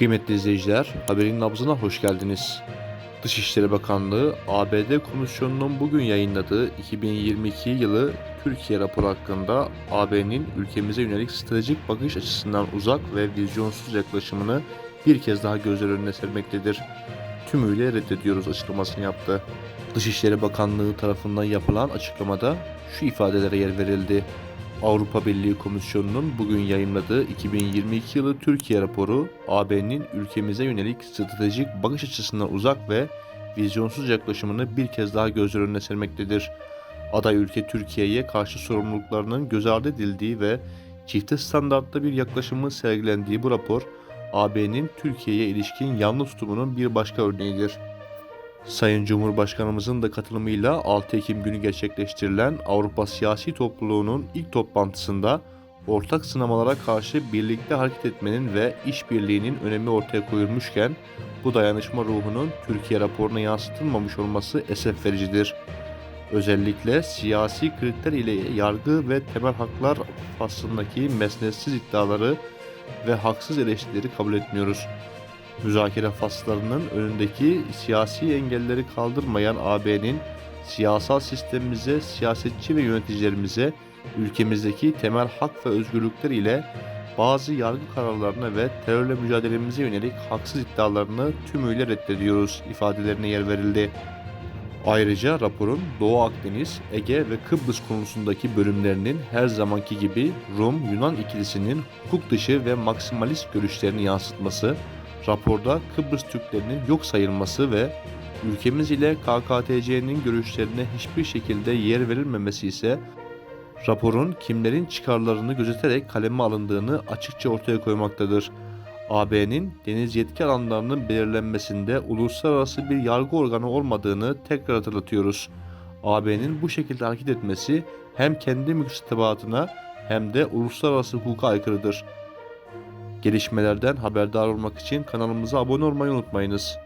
Kıymetli izleyiciler, haberin nabzına hoş geldiniz. Dışişleri Bakanlığı, ABD Komisyonu'nun bugün yayınladığı 2022 yılı Türkiye raporu hakkında AB'nin ülkemize yönelik stratejik bakış açısından uzak ve vizyonsuz yaklaşımını bir kez daha gözler önüne sermektedir. Tümüyle reddediyoruz açıklamasını yaptı. Dışişleri Bakanlığı tarafından yapılan açıklamada şu ifadelere yer verildi. Avrupa Birliği Komisyonu'nun bugün yayınladığı 2022 yılı Türkiye raporu, AB'nin ülkemize yönelik stratejik bakış açısından uzak ve vizyonsuz yaklaşımını bir kez daha gözler önüne sermektedir. Aday ülke Türkiye'ye karşı sorumluluklarının göz ardı edildiği ve çifte standartlı bir yaklaşımı sergilendiği bu rapor, AB'nin Türkiye'ye ilişkin yanlı tutumunun bir başka örneğidir. Sayın Cumhurbaşkanımızın da katılımıyla 6 Ekim günü gerçekleştirilen Avrupa Siyasi Topluluğu'nun ilk toplantısında ortak sınamalara karşı birlikte hareket etmenin ve işbirliğinin önemi ortaya koyulmuşken bu dayanışma ruhunun Türkiye raporuna yansıtılmamış olması esef vericidir. Özellikle siyasi kriter ile yargı ve temel haklar faslındaki mesnetsiz iddiaları ve haksız eleştirileri kabul etmiyoruz müzakere faslarının önündeki siyasi engelleri kaldırmayan AB'nin siyasal sistemimize, siyasetçi ve yöneticilerimize ülkemizdeki temel hak ve özgürlükler ile bazı yargı kararlarına ve terörle mücadelemize yönelik haksız iddialarını tümüyle reddediyoruz ifadelerine yer verildi. Ayrıca raporun Doğu Akdeniz, Ege ve Kıbrıs konusundaki bölümlerinin her zamanki gibi Rum-Yunan ikilisinin hukuk dışı ve maksimalist görüşlerini yansıtması, raporda Kıbrıs Türklerinin yok sayılması ve ülkemiz ile KKTC'nin görüşlerine hiçbir şekilde yer verilmemesi ise raporun kimlerin çıkarlarını gözeterek kaleme alındığını açıkça ortaya koymaktadır. AB'nin deniz yetki alanlarının belirlenmesinde uluslararası bir yargı organı olmadığını tekrar hatırlatıyoruz. AB'nin bu şekilde hareket etmesi hem kendi müktesebatına hem de uluslararası hukuka aykırıdır. Gelişmelerden haberdar olmak için kanalımıza abone olmayı unutmayınız.